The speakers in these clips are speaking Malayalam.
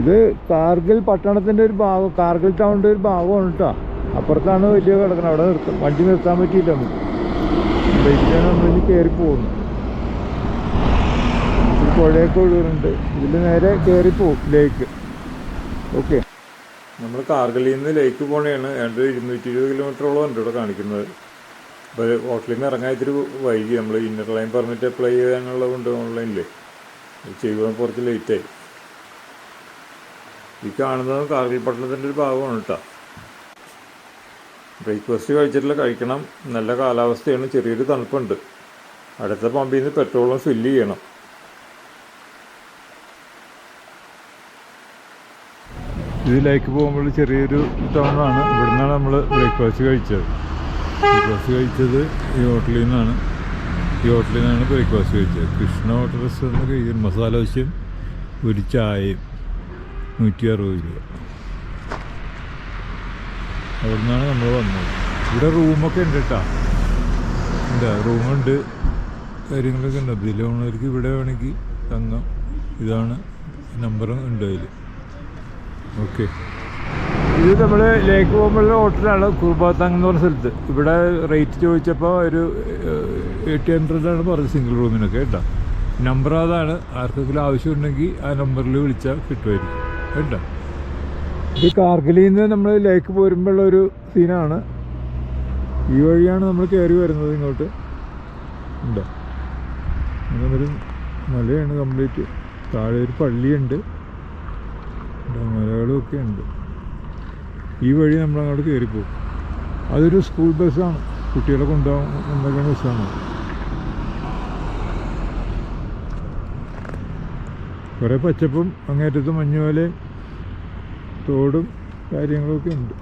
ഇത് കാർഗിൽ പട്ടണത്തിന്റെ ഒരു ഭാഗം കാർഗിൽ ടൗണിന്റെ ഒരു ഭാഗമാണ് കേട്ടോ അപ്പുറത്താണ് വലിയ കിടക്കുന്നത് അവിടെ നിർത്തും വണ്ടി നിർത്താൻ പറ്റിയില്ല നമുക്ക്. ബൈക്കിലൊന്നും കയറി പോകുന്നു പുഴയൊക്കെ ഒഴുകുന്നുണ്ട്. ഇതിൽ നേരെ കയറി പോകും ലേക്ക്. ഓക്കെ. നമ്മൾ കാർഗിലിൽ നിന്ന് ലേക്ക് പോകണേണ് ഏതാണ്ട് ഇരുന്നൂറ്റി ഇരുപത് കിലോമീറ്ററോളം ഉണ്ട് ഇവിടെ കാണിക്കുന്നത്. അപ്പോൾ ഹോട്ടലിൽ നിന്ന് ഇറങ്ങാൻ ഇത്തിരി വൈകി. നമ്മൾ ഇന്നർ ലൈൻ പെർമിറ്റ് അപ്ലൈ ചെയ്യാനുള്ളത് കൊണ്ട് ഓൺലൈനിൽ ചെയ്യുമ്പോൾ കുറച്ച് ലേറ്റായി ഈ കാണുന്നത് കാർഗിൽ പട്ടണത്തിന്റെ ഒരു ഭാഗമാണ് കേട്ടോ. ബ്രേക്ക്ഫാസ്റ്റ് കഴിച്ചിട്ടില്ല കഴിക്കണം. നല്ല കാലാവസ്ഥയാണ് ചെറിയൊരു തണുപ്പുണ്ട്. അടുത്ത പമ്പിൽ നിന്ന് പെട്രോളും ഫില്ല് ചെയ്യണം. ഇതിലേക്ക് പോകുമ്പോൾ ചെറിയൊരു ടൗണാണ് ഇവിടുന്നാണ് നമ്മൾ ബ്രേക്ക്ഫാസ്റ്റ് കഴിച്ചത്. ബ്രേക്ക്ഫാസ്റ്റ് കഴിച്ചത് ഈ ഹോട്ടലിൽ നിന്നാണ്. ഈ ഹോട്ടലിൽ നിന്നാണ് ബ്രേക്ക്ഫാസ്റ്റ് കഴിച്ചത്. കൃഷ്ണ ഹോട്ടൽ റെസ്റ്റോറന്റ് കഴിക്കും മസാല ദോശയും ഒരു ചായയും. നൂറ്റി അറുപത് രൂപ. അവിടെ നിന്നാണ് നമ്മൾ വന്നത്. ഇവിടെ റൂമൊക്കെ ഉണ്ട് കേട്ടോ. എന്താ റൂമുണ്ട്. കാര്യങ്ങളൊക്കെ ഉണ്ട്. ഇതിലുള്ളവർക്ക് ഇവിടെ വേണമെങ്കിൽ തങ്ങാം. ഇതാണ് നമ്പറും ഉണ്ട് അതിൽ ഓക്കെ ഇത് നമ്മൾ ലേക്ക് പോകുമ്പോഴുള്ള ഹോട്ടലാണ് കുർബാത്താങ് എന്ന് പറഞ്ഞ സ്ഥലത്ത്. ഇവിടെ റേറ്റ് ചോദിച്ചപ്പോൾ ഒരു എയ്റ്റ് ഹൺഡ്രഡാണ് പറഞ്ഞത് സിംഗിൾ റൂമിനൊക്കെ കേട്ടോ. നമ്പർ അതാണ്. ആർക്കെങ്കിലും ആവശ്യമുണ്ടെങ്കിൽ ആ നമ്പറിൽ വിളിച്ചാൽ കിട്ടുമായിരിക്കും ഈ കാർഗിലിൽ നിന്ന് നമ്മൾ ലേക്ക് പോരുമ്പോഴുള്ള ഒരു സീനാണ്. ഈ വഴിയാണ് നമ്മൾ കയറി വരുന്നത് ഇങ്ങോട്ട്. ഉണ്ടോ. അങ്ങനൊരു മലയാണ് കംപ്ലീറ്റ്. താഴെ ഒരു പള്ളിയുണ്ട്. മലകളും ഒക്കെ ഉണ്ട്. ഈ വഴി നമ്മൾ അങ്ങോട്ട് കയറിപ്പോകും അതൊരു സ്കൂൾ ബസ്സാണ്. കുട്ടികളെ കൊണ്ടുപോകുന്ന ബസ്സാണ്. കുറേ പച്ചപ്പും അങ്ങേറ്റത്ത് മഞ്ഞുപോലെ തോടും കാര്യങ്ങളൊക്കെ ഉണ്ട്.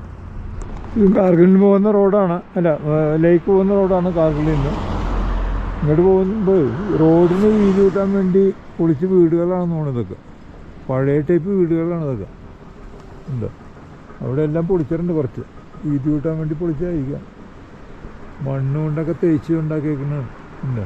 ഇത് കാർഗിലിന് പോകുന്ന റോഡാണ്. അല്ല ലേക്ക് പോകുന്ന റോഡാണ് കാർഗിലിൽ നിന്ന് ഇങ്ങോട്ട് പോകുമ്പോൾ റോഡിന് വീതി കൂട്ടാൻ വേണ്ടി പൊളിച്ച് വീടുകളാണ് തോന്നുന്നതൊക്കെ പഴയ ടൈപ്പ് വീടുകളാണ് ഇതൊക്കെ. എന്താ? അവിടെ എല്ലാം പൊളിച്ചിട്ടുണ്ട് കുറച്ച്. വീതി കൂട്ടാൻ വേണ്ടി പൊളിച്ചായിരിക്കാം. മണ്ണ് കൊണ്ടൊക്കെ തേച്ച് ഉണ്ടാക്കിയേക്കുന്നത് എന്താ?